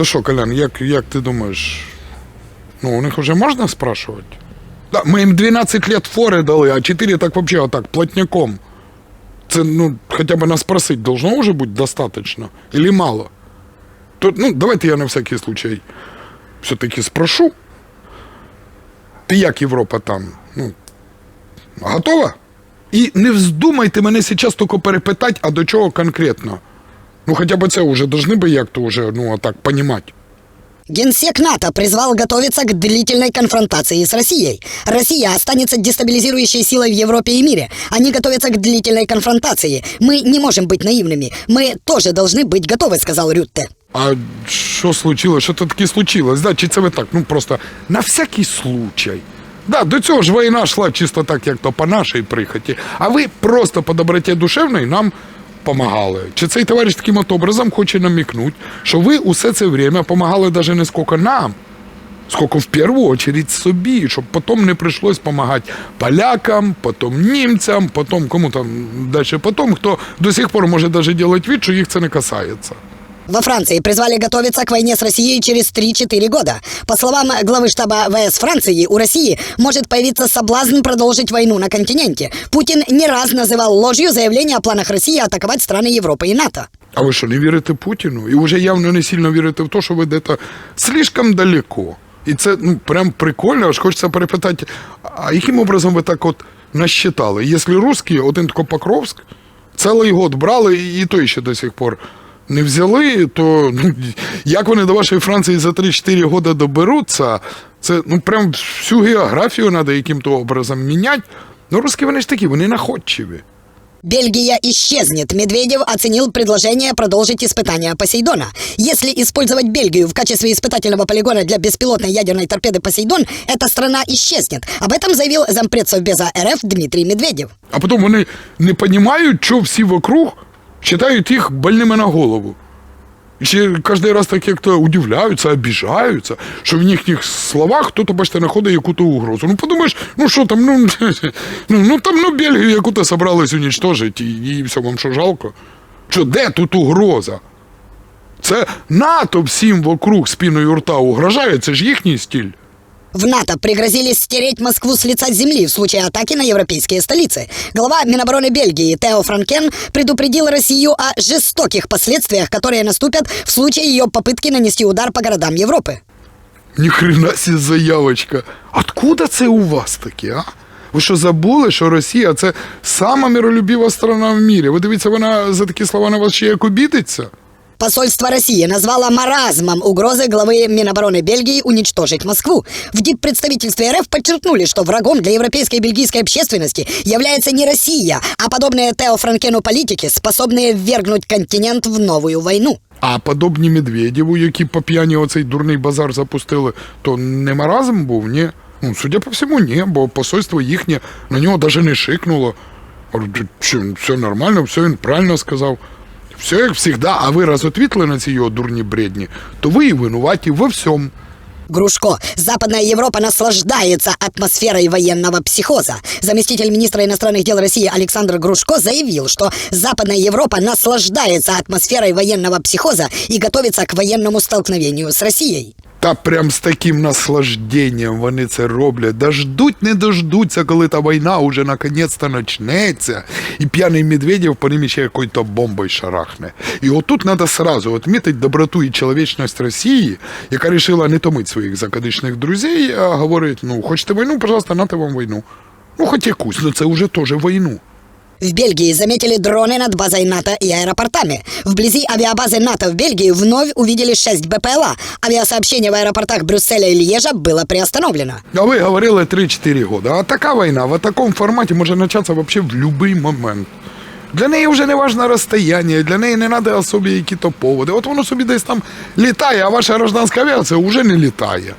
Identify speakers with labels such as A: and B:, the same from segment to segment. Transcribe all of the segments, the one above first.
A: То що, Колян, як, як ти думаєш, ну у них вже можна спрашувати? Да, ми їм 12 лет фори дали, а 4 так взагалі отак, плотняком. Це, ну, хоча б нас просить, должно вже бути достатньо? Или мало? То, ну, давайте я на всякий случай все-таки спрошу. Ти як Європа там? Ну, готова? І не вздумайте мене зараз тільки перепитати, а до чого конкретно. Ну, хоча б це вже должны би як-то вже, ну, отак, понімати.
B: Генсек НАТО призвал готовиться к длительной конфронтации с Россией. Россия останется дестабилизирующей силой в Европе и мире. Они готовятся к длительной конфронтации. Мы не можем быть наивными. Мы тоже должны быть готовы, сказал Рютте.
A: А що случилось? Що то таке случилось? Да? Чи це ви так? Ну просто на всякий случай. Да, до цього ж війна йшла чисто так, як то по нашій прихоті. А ви просто по доброті душевної нам помагали. Чи цей товариш таким от образом хоче намікнути, що ви усе це время помагали навіть не скільки нам, скільки в першу чергу собі, щоб потім не прийшлось допомагати полякам, потім німцям, потім кому там далі, потім, хто до сих пор може навіть робити від, що їх це не касається.
B: Во Франции призвали готовиться к войне с Россией через 3-4 года. По словам главы штаба ВС Франции, у России может появиться соблазн продолжить войну на континенте. Путин не раз называл ложью заявление о планах России атаковать страны Европы и НАТО.
A: А ви що, не вірите Путіну? І вже явно не сильно вірите в те, що ви йдете слишком далеко. І це ну, прям прикольно, аж хочеться перепитати, а яким образом ви так от насчитали? Якщо русські, один тако Покровськ, цілий год брали, і той ще до сих пор не взяли, то ну, як вони до вашої Франції за 3-4 роки доберуться, це ну прям всю географію треба яким-то образом міняти. Ну, русські вони ж такі, вони находчиві.
B: Бельгия исчезнет. Медведев оценил предложение продолжить испытания Посейдона. Если использовать Бельгию в качестве испытательного полигона для беспилотной ядерной торпеды Посейдон, эта страна исчезнет. Об этом заявил зампред Совбеза РФ Дмитрий Медведев.
A: А потім вони не розуміють, що всі вокруг вважають їх больними на голову. І ще кожен раз так як-то удивляються, обіжаються, що в їхніх словах хто-то, бачите, знаходить яку-то угрозу. Ну подумаєш, ну що там, ну, ну, ну там ну, Бельгію яку-то собрались уничтожити, і, і все вам що жалко. Що, де тут угроза? Це НАТО всім вокруг спіною рта угрожає, це ж їхній стиль.
B: В НАТО пригрозили стереть Москву с лица земли в случае атаки на европейские столицы. Глава Минобороны Бельгии Тео Франкен предупредил Россию о жестоких последствиях, которые наступят в случае ее попытки нанести удар по городам Европы.
A: Ніхрена сі заявочка. Откуда це у вас таке, а? Ви що забули, що Росія це сама миролюбива страна в мірі? Ви дивіться, вона за такі слова на вас ще як обідиться?
B: Посольство России назвало маразмом угрозы главы Минобороны Бельгии уничтожить Москву. В диппредставительстве РФ подчеркнули, что врагом для европейской и бельгийской общественности является не Россия, а подобные Тео Франкену политики, способные ввергнуть континент в новую войну.
A: А подобні Медведєву, які по п'яні оцей дурний базар запустили, то не маразм був, ні? Ну, судя по всьому, ні, бо посольство їхнє на нього навіть не шикнуло. Говорю, Що, все нормально, все він правильно сказав. Все як завжди, а ви раз отвітли на ці його дурні бредні, то ви і винуваті во всьому.
B: Грушко. Западная Европа наслаждается атмосферой военного психоза. Заместитель министра иностранных дел России Александр Грушко заявил, что Западная Европа наслаждается атмосферой военного психоза и готовится к военному столкновению с Россией.
A: Та прям з таким наслажденням вони це роблять. Дождуть, не дождуться, коли та війна уже наконець-то начнеться. І п'яний Медведєв по ним ще якою-то бомбою шарахне. І отут треба сразу відмітити доброту і чоловічність Росії, яка вирішила не томити своїх закадичних друзей, а говорить, ну, хочете війну, пожалуйста, нате вам війну. Ну, хоч якусь, ну це вже теж війну.
B: В Бельгии заметили дроны над базой НАТО и аэропортами. Вблизи авиабазы НАТО в Бельгии вновь увидели 6 БПЛА. Авиасообщение в аэропортах Брюсселя и Льежа было приостановлено.
A: А ви говорили 3-4 года. А така війна в такому форматі може початися вообще в будь-який момент. Для неї вже не важне розстояння, для неї не треба особі які-то поводи. От воно собі десь там літає, а ваша гражданська авіація вже не літає.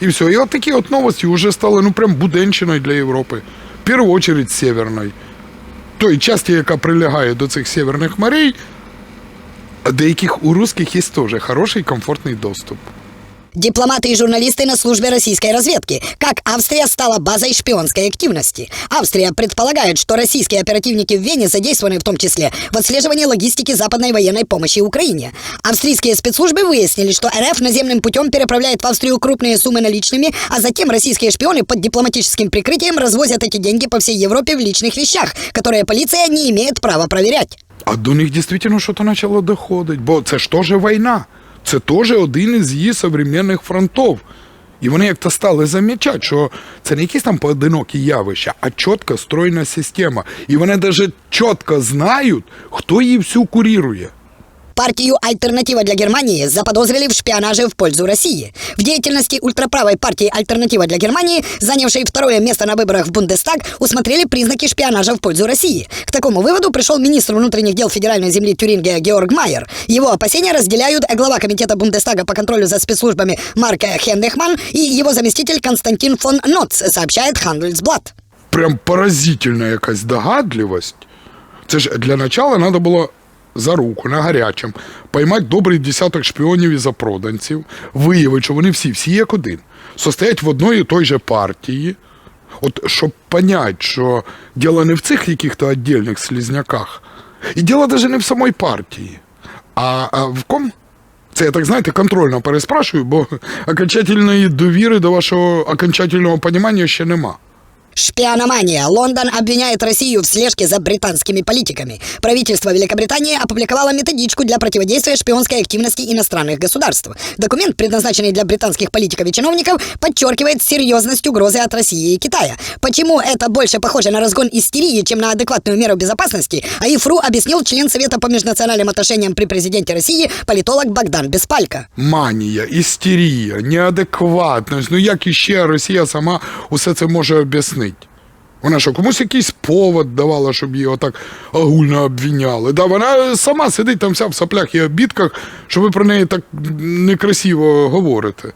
A: І все. І от такі от новості вже стали ну прям буденщиною для Європи. В першу чергу северної. Той часті, яка прилягає до цих северних морей, до яких у русських є теж хороший комфортний доступ.
B: Дипломаты и журналисты на службе российской разведки. Как Австрия стала базой шпионской активности. Австрия предполагает, что российские оперативники в Вене задействованы в том числе в отслеживании логистики западной военной помощи Украине. Австрийские спецслужбы выяснили, что РФ наземным путем переправляет в Австрию крупные суммы наличными, а затем российские шпионы под дипломатическим прикрытием развозят эти деньги по всей Европе в личных вещах, которые полиция не имеет права проверять.
A: А до них дійсно щось почало доходити, бо це ж теж війна. Це теж один із її современних фронтів. І вони як-то стали замічати, що це не якісь там поодинокі явища, а чітка стройна система. І вони навіть чітко знають, хто її всю курірує.
B: Партию «Альтернатива для Германии» заподозрили в шпионаже в пользу России. В деятельности ультраправой партии «Альтернатива для Германии», занявшей второе место на выборах в Бундестаг, усмотрели признаки шпионажа в пользу России. К такому выводу пришел министр внутренних дел федеральной земли Тюрингия Георг Майер. Его опасения разделяют глава комитета Бундестага по контролю за спецслужбами Марка Хендехман и его заместитель Константин фон Ноц, сообщает Handelsblatt.
A: Прям поразительна якась догадливість. Це ж для начала треба було за руку на гарячим поймати добрий десяток шпіонів і запроданців, виявити, що вони всі, всі як один, состоять в одної і той же партії. От щоб понять, що діло не в цих яких-то віддільних слізняках, і діло навіть не в самій партії, а, а в ком? Це я так знаєте, контрольно переспрашую, бо окончательної довіри до вашого окончательного понімання ще нема.
B: Шпиономания. Лондон обвиняет Россию в слежке за британскими политиками. Правительство Великобритании опубликовало методичку для противодействия шпионской активности иностранных государств. Документ, предназначенный для британских политиков и чиновников, подчеркивает серьезность угрозы от России и Китая. Почему это больше похоже на разгон истерии, чем на адекватную меру безопасности, а ИФРУ объяснил член Совета по межнациональным отношениям при президенте России политолог Богдан Беспалько.
A: Манія, істерія, неадекватність. Ну як іще Росія сама усе це може об'яснити? Вона що, комусь якийсь повод давала, щоб її отак огульно обвіняли. Да, вона сама сидить там вся в соплях і обідках, що ви про неї так некрасиво говорите.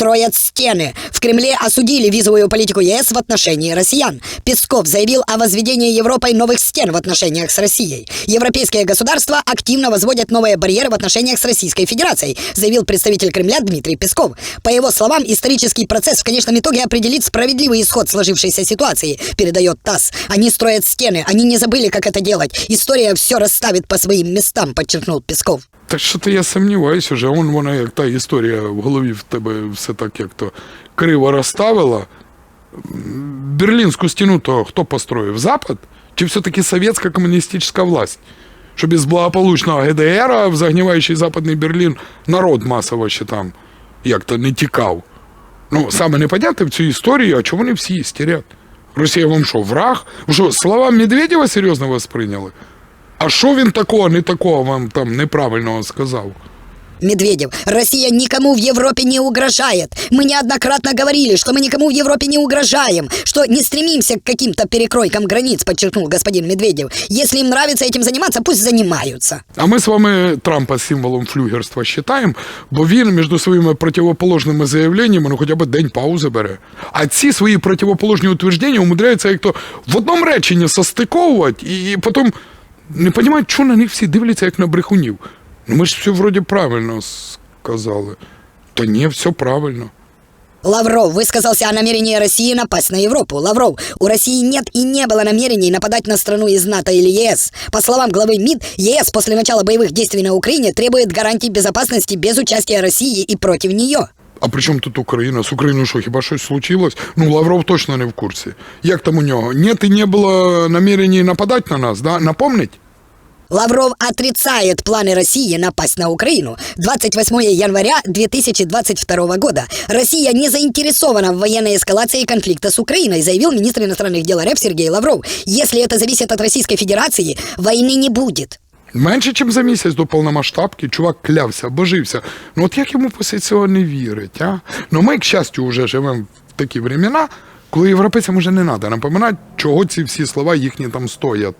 B: Строят стены. В Кремле осудили визовую политику ЕС в отношении россиян. Песков заявил о возведении Европой новых стен в отношениях с Россией. Европейские государства активно возводят новые барьеры в отношениях с Российской Федерацией, заявил представитель Кремля Дмитрий Песков. По его словам, исторический процесс в конечном итоге определит справедливый исход сложившейся ситуации, передает ТАСС. Они строят стены, они не забыли, как это делать. История все расставит по своим местам, подчеркнул Песков.
A: Та що то я сумніваюся вже, он вона як та історія в голові в тебе все так як то криво розставила. Берлінську стіну то хто построїв? Запад? Чи все-таки совєтська комуністична власть? Щоб із благополучного ГДР в загніваючий Западний Берлін народ масово ще там як-то не тікав. Ну, саме не поняти в цю історію, а чому вони всі істерять? Росія вам що, враг? Що, слова Медведєва серйозно восприйняли? А що він такого, не такого вам там неправильного сказав?
B: Медведев, Россия никому в Европе не угрожает. Мы неоднократно говорили, что мы никому в Европе не угрожаем, что не стремимся к каким-то перекройкам границ, подчеркнул господин Медведев. Если им нравится этим заниматься, пусть занимаются.
A: А ми з вами Трампа символом флюгерства вважаємо, бо він між своїми противоположними заявленнями ну хоча б день паузи бере. А ці свої противоположні утвердження умудряються як то в одному реченні состиковувати і потім не розуміють, чого на них всі дивляться, як на брехунів. Ну ми ж все вроді правильно сказали. Та ні, все правильно.
B: Лавров высказался о намерении России напасть на Европу. Лавров, у России нет и не было намерений нападать на страну из НАТО или ЕС. По словам главы МИД, ЕС после начала боевых действий на Украине требует гарантий безопасности без участия России и против нее.
A: А при чому тут Україна? З Україною що, хіба щось случилось? Ну, Лавров точно не в курсі. Як там у нього? Нет і не було намерений нападати на нас, да? Напомнить?
B: Лавров отрицает планы России напасть на Украину. 28 января 2022 года. Россия не заинтересована в военной эскалации конфликта с Украиной, заявил министр иностранных дел РФ Сергей Лавров. Если это зависит от Российской Федерации, войны не будет.
A: Менше, ніж за місяць до повномасштабки, чувак клявся, божився. Ну от як йому після цього не вірить, а? Ну ми, к щастю, вже живемо в такі времена, коли європейцям вже не треба напоминати, чого ці всі слова їхні там стоять.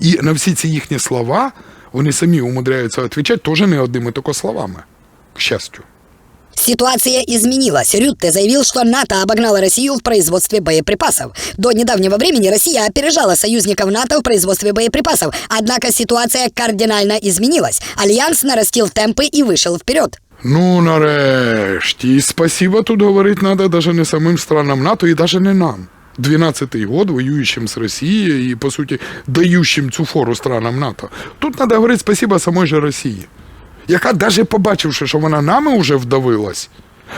A: І на всі ці їхні слова вони самі умудряються відповідати теж не одними тільки словами. К щастю.
B: Ситуация изменилась. Рютте заявил, что НАТО обогнало Россию в производстве боеприпасов. До недавнего времени Россия опережала союзников НАТО в производстве боеприпасов. Однако ситуация кардинально изменилась. Альянс нарастил темпы и вышел вперед.
A: Ну, нарешті. І спасибо тут говорити треба даже не самим странам НАТО і даже не нам. 12-й год, воюючим з Росією і, по суті, даючим цю фору странам НАТО. Тут треба говорити спасибо самой же Росії, яка, навіть побачивши, що вона нами вже вдавилась,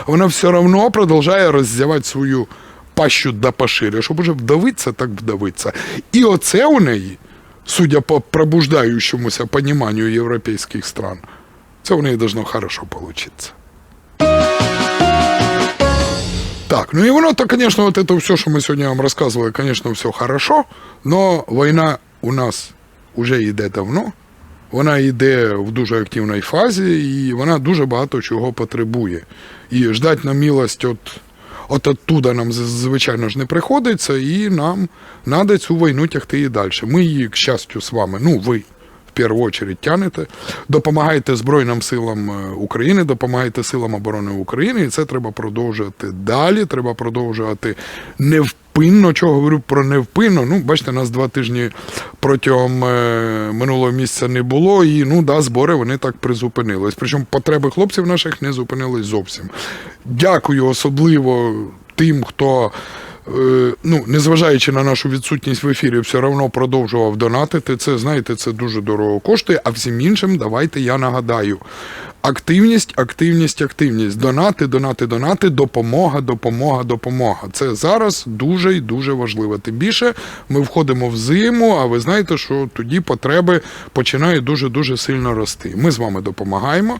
A: вона все одно продовжує роздявати свою пащу да пошире, щоб уже вдавитися, так вдавитися. І оце у неї, судя по пробуждаючомуся поніманню європейських стран, це у неї должно хорошо получиться. Так, ну и воно то, конечно, вот это все, что мы сегодня вам рассказывали, конечно, все хорошо, но війна у нас уже йде давно, вона йде в дуже активній фазі, і вона дуже багато чого потребує. І ждать на милость от, от оттуда нам, звичайно ж, не приходиться, і нам треба цю війну тягти і далі. Ми її, к щастю, з вами, ну, ви, в першу очередь тянете, допомагаєте Збройним силам е, України, допомагаєте силам оборони України, і це треба продовжувати далі. Треба продовжувати невпинно. Чого говорю про невпинно? Ну, бачите, нас два тижні протягом е, минулого місяця не було, і ну да, збори вони так призупинились. Причому потреби хлопців наших не зупинились зовсім. Дякую особливо тим, хто. Е, ну, незважаючи на нашу відсутність в ефірі, все одно продовжував донатити. Це, знаєте, це дуже дорого коштує. А всім іншим, давайте я нагадаю. Активність, активність, активність. Донати, донати, донати, допомога, допомога, допомога. Це зараз дуже і дуже важливо. Тим більше ми входимо в зиму, а ви знаєте, що тоді потреби починають дуже-дуже сильно рости. Ми з вами допомагаємо.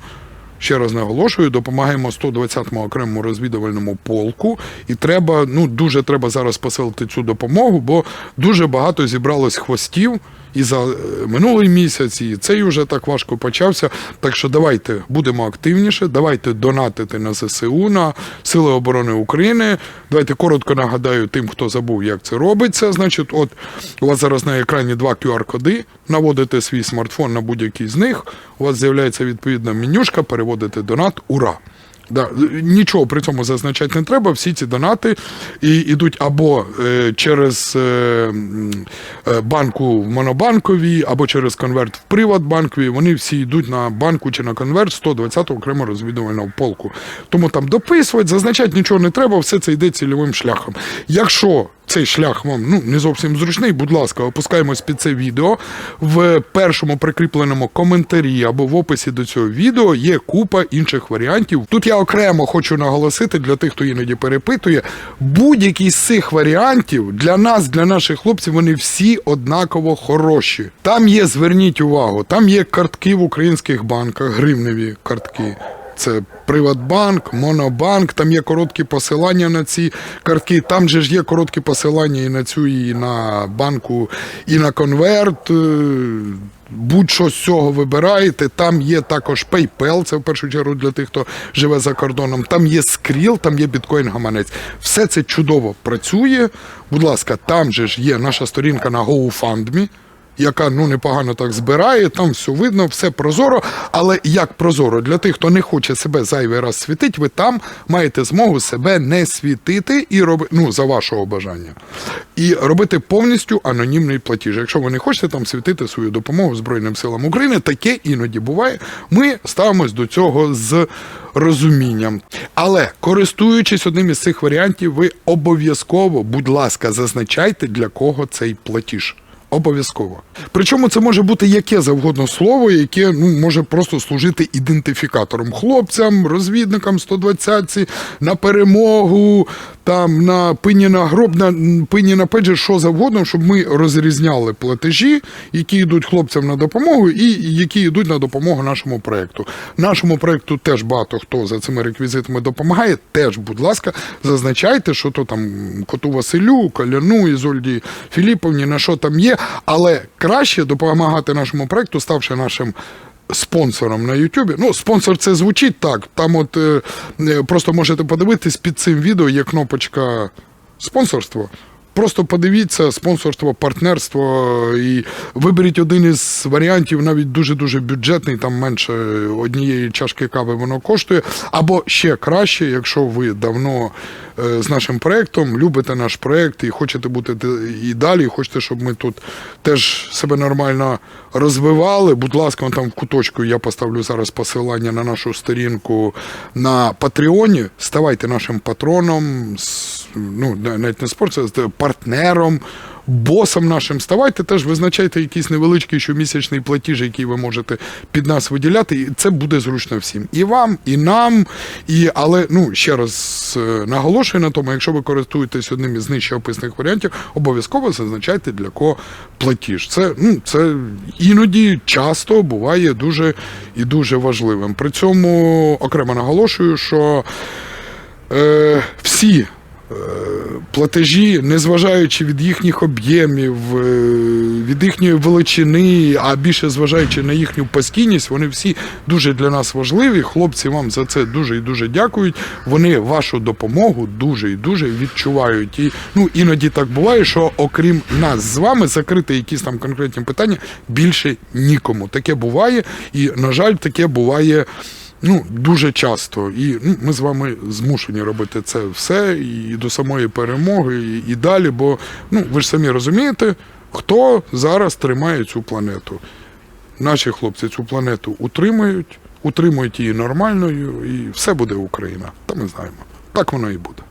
A: Ще раз наголошую, допомагаємо 120-му окремому розвідувальному полку, і треба, ну дуже треба зараз посилити цю допомогу, бо дуже багато зібралось хвостів і за е, минулий місяць, і цей вже так важко почався. Так що давайте будемо активніше, давайте донатити на ЗСУ, на Сили оборони України. Давайте коротко нагадаю тим, хто забув, як це робиться. Значить, от у вас зараз на екрані два QR-коди. Наводите свій смартфон на будь-який з них. У вас з'являється відповідна менюшка, переводите донат. Ура! Да, нічого при цьому зазначати не треба. Всі ці донати і йдуть або е, через е, е, банку в монобанковій, або через конверт в Приватбанковій. Вони всі йдуть на банку чи на конверт 120 окремо розвідувального полку. Тому там дописувати, зазначати нічого не треба, все це йде цільовим шляхом. Якщо цей шлях вам ну не зовсім зручний. Будь ласка, опускаємось під це відео. В першому прикріпленому коментарі або в описі до цього відео є купа інших варіантів. Тут я окремо хочу наголосити для тих, хто іноді перепитує. Будь-який з цих варіантів для нас, для наших хлопців, вони всі однаково хороші. Там є, зверніть увагу, там є картки в українських банках, гривневі картки. Це Приватбанк, Монобанк, там є короткі посилання на ці картки. Там же ж є короткі посилання і на цю, і на банку, і на конверт. Е, Будь-що з цього вибираєте. Там є також PayPal, це в першу чергу для тих, хто живе за кордоном. Там є Skrill, там є біткоін гаманець. Все це чудово працює. Будь ласка, там же ж є наша сторінка на GoFundMe яка ну непогано так збирає, там все видно, все прозоро. Але як прозоро для тих, хто не хоче себе зайвий раз світити, ви там маєте змогу себе не світити і робити ну за вашого бажання. І робити повністю анонімний платіж. Якщо ви не хочете там світити свою допомогу Збройним силам України, таке іноді буває. Ми ставимось до цього з розумінням. Але користуючись одним із цих варіантів, ви обов'язково, будь ласка, зазначайте для кого цей платіж. Обов'язково. Причому це може бути яке завгодно слово, яке ну, може просто служити ідентифікатором хлопцям, розвідникам 120-ці, на перемогу, там на пині на гроб, на пині на педжер, що завгодно, щоб ми розрізняли платежі, які йдуть хлопцям на допомогу, і які йдуть на допомогу нашому проекту. Нашому проекту теж багато хто за цими реквізитами допомагає. Теж, будь ласка, зазначайте, що то там коту Василю, Коляну, Ізольді Філіповні, на що там є. Але краще допомагати нашому проекту, ставши нашим. Спонсором на Ютубі. Ну, спонсор це звучить так. Там, от е, е, просто можете подивитись під цим відео є кнопочка спонсорство. Просто подивіться спонсорство, партнерство і виберіть один із варіантів, навіть дуже-дуже бюджетний, там менше однієї чашки кави воно коштує. Або ще краще, якщо ви давно е, з нашим проєктом, любите наш проєкт і хочете бути і далі, і хочете, щоб ми тут теж себе нормально розвивали. Будь ласка, там в куточку я поставлю зараз посилання на нашу сторінку на Патреоні. Ставайте нашим патроном, ну навіть не спорт, це партнером. Босом нашим ставайте теж визначайте якийсь невеличкий щомісячний платіж, який ви можете під нас виділяти, і це буде зручно всім. І вам, і нам. І, але ну ще раз е, наголошую на тому, якщо ви користуєтесь одним із нижче описаних варіантів, обов'язково зазначайте для кого платіж. Це ну це іноді часто буває дуже і дуже важливим. При цьому окремо наголошую, що е, всі е, платежі, незважаючи від їхніх об'ємів, е, від їхньої величини, а більше зважаючи на їхню постійність, вони всі дуже для нас важливі. Хлопці вам за це дуже і дуже дякують. Вони вашу допомогу дуже і дуже відчувають. І ну іноді так буває, що окрім нас з вами закрити якісь там конкретні питання більше нікому. Таке буває, і на жаль, таке буває. Ну, дуже часто. І ну, ми з вами змушені робити це все і до самої перемоги, і, і далі. Бо ну, ви ж самі розумієте, хто зараз тримає цю планету. Наші хлопці цю планету утримують, утримують її нормальною, і все буде Україна. Та ми знаємо. Так воно і буде.